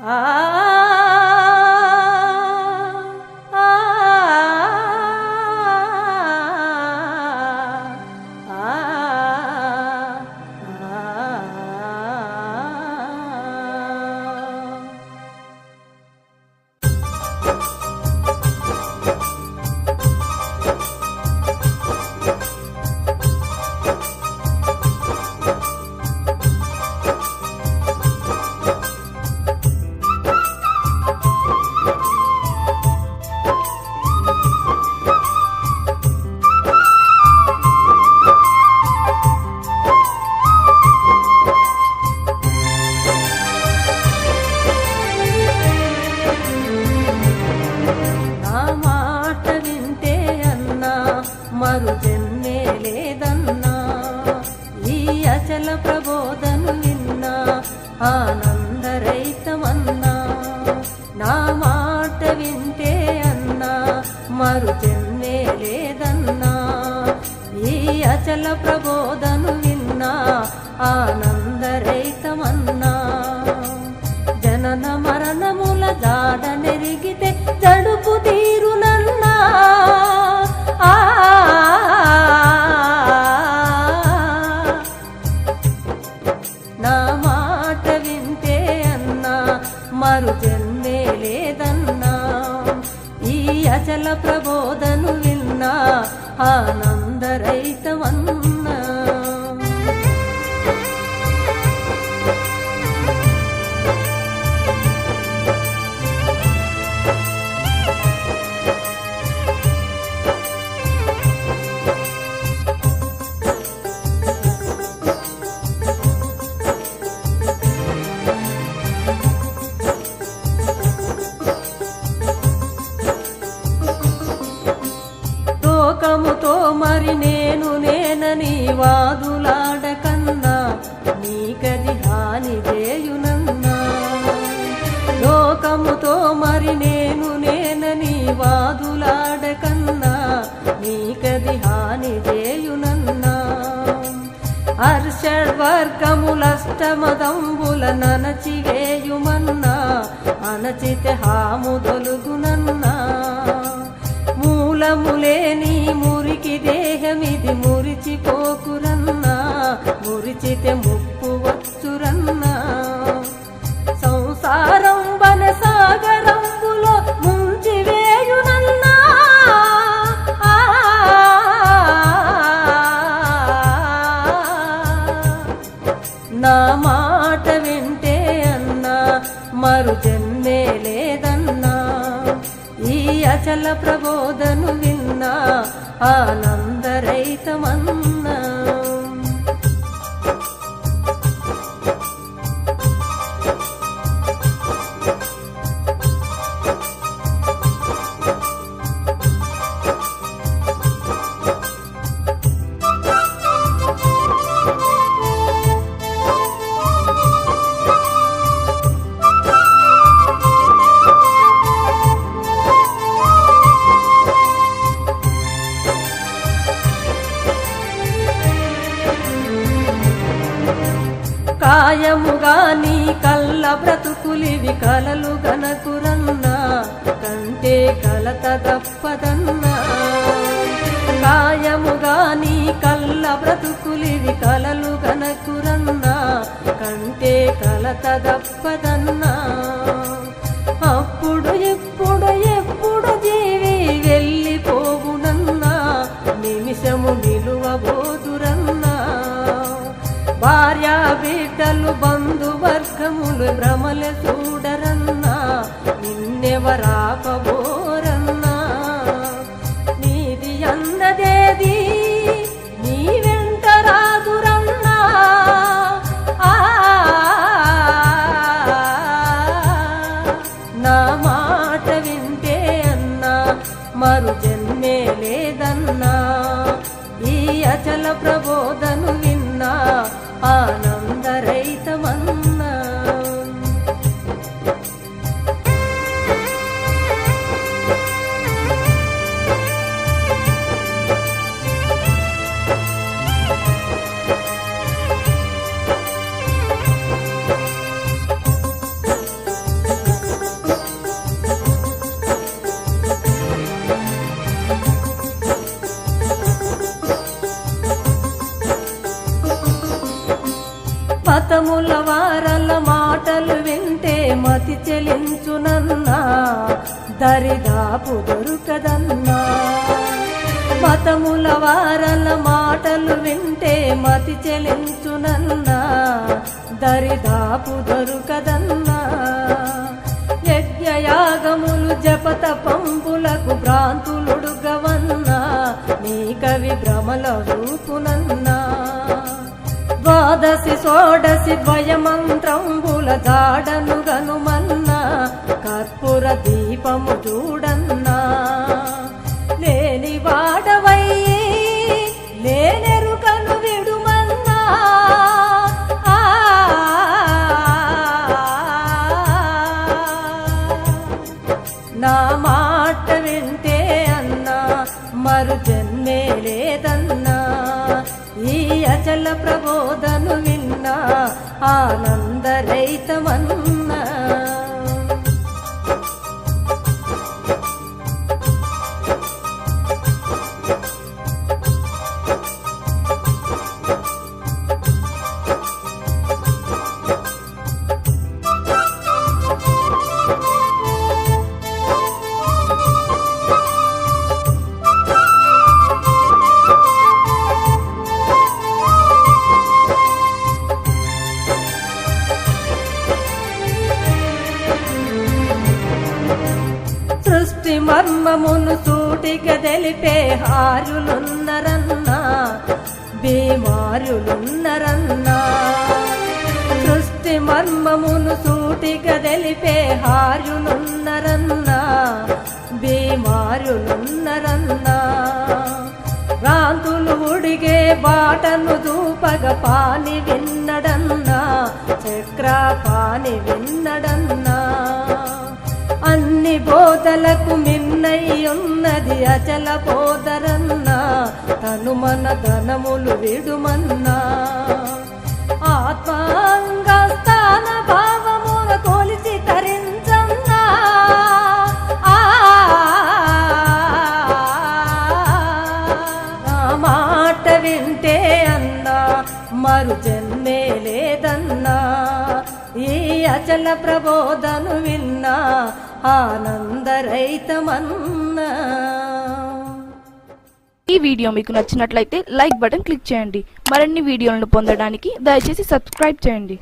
Ah. నా మాట వింటే అన్నా మరు జన్మే లేదన్నా. ఈ అచల ప్రబోధను విన్నా ఆనందరైతమన్నా జనన మరణముల దాడ నెరిగితే తడుపు తీరున అచల ప్రబోధను విన్నా ఆనందరైతమన్నా లోకముతో మరి నేను నేనని వాదులాడకన్నా నీకది హాని చేయునన్నా. లోకముతో మరి నేను నేనని వాదులాడకన్నా నీకది హాని చేయునన్నా. హర్షడ్వర్గములష్టమదంబుల ననచివేయుమన్నా అనచితే హాము తొలుగునన్నా మూలములే ప్రబోధను విన్నా ఆనందరైతమన్నా సాయముగా నీ కళ్ళ బ్రతుకులివి కలలు గనకురన్నా కంటే కలత తప్పదన్నా. సాయముగా నీ కళ్ళ బ్రతుకులివి కలలు గనకురన్నా కంటే కలత తప్పదన్నా. అప్పుడు ఎప్పుడు ఎప్పుడు జీవి వెళ్ళిపోవునన్నా నిమిషము భార్య బిడ్డలు బంధువర్గములు భ్రమలు చూడరన్నా నిన్నెవరాపబోరన్నా నీది అన్నదేది నీ వెంట రాదురన్నా? నా మాట వింటే అన్నా మరు జన్మే లేదన్నా. ఈ అచల ప్రబోధను పతముల వారల మాటలు వింటే మతి చెలించునన్నా దరిదాపు దొరుకదన్నా. పతముల వారల మాటలు వింటే మతి చెలించునన్నా దరిదాపు దొరుకదన్నా. యజ్ఞయాగములు జపతపంపులకు భ్రాంతులుడుగవన్నా. నీ కవి భ్రమల రూపునన్నా. ద్వాదశి షోడశి ద్వయమంత్రంబుల జాడను గనుమన్న కర్పూర దీపము ఆనందరైతమన్నా మర్మమును సూటిగా తెలిపే హారులున్నరన్నా బీమారులున్నరన్నా. సృష్టి మర్మమును సూటిగా తెలిపే హారులున్నరన్నా బీమారులున్నరన్నా. రాంతులు ఉడిగే బాటను దూపగ పాని విన్నడన్నా చక్ర పాని విన్నడన్నా. అన్ని బోధలకు మిన్నయ్యున్నది అచల బోధరన్నా తను మన ధనములు విడుమన్నా. ఆత్మాంగ స్థాన అచల ప్రబోధను విన్నా ఆనందరైతమన్నా ఈ వీడియో మీకు నచ్చినట్లయితే లైక్ బటన్ క్లిక్ చేయండి. మరిన్ని వీడియోలను పొందడానికి దయచేసి సబ్స్క్రైబ్ చేయండి.